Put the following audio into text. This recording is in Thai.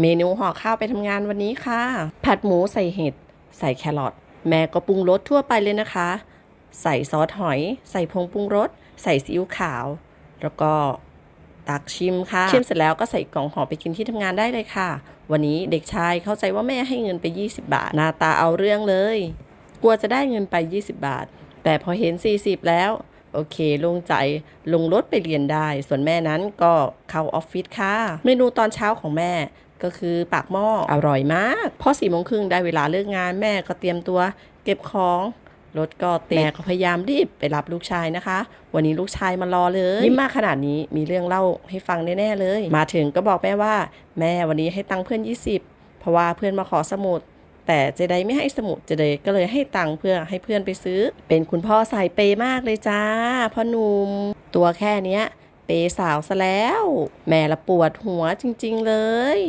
เมนูห่อข้าวไปทำงานวันนี้ค่ะ ผัดหมูใส่เห็ด ใส่แครอท แม่ก็ปรุงรสทั่วไปเลยนะคะ ใส่ซอสหอย ใส่ผงปรุงรส ใส่ซีอิ๊วขาว แล้วก็ตักชิมค่ะ ชิมเสร็จแล้วก็ใส่กล่องห่อไปกินที่ทำงานได้เลยค่ะ วันนี้เด็กชายเข้าใจว่าแม่ให้เงินไป 20 บาท หน้าตาเอาเรื่องเลย กลัวจะได้เงินไป 20 บาท แต่พอเห็น 40 แล้ว โอเคโลงใจลงรถไปเรียนได้ ส่วนแม่นั้นก็เข้าออฟฟิศค่ะ เมนูตอนเช้าของแม่ก็คือปากหม้ออร่อยมาก พอสี่โมงครึ่งได้เวลาเลิกงานแม่ก็เตรียมตัวเก็บของรถก็ติดแม่ก็พยายามรีบไปรับลูกชายนะคะ วันนี้ลูกชายมารอเลยยิ้มมากขนาดนี้มีเรื่องเล่าให้ฟังแน่ๆเลย มาถึงก็บอกแม่ว่า แม่วันนี้ให้ตังค์เพื่อน 20 เพราะว่าเพื่อนมาขอสมุด แต่เจไดไม่ให้สมุดเจไดก็เลยให้ตังค์เพื่อให้เพื่อนไปซื้อ เป็นคุณพ่อสายเปย์มากเลยจ้าพ่อหนุ่มตัวแค่เนี้ย เปย์สาวซะแล้ว แม่ละปวดหัวจริง ๆ เลย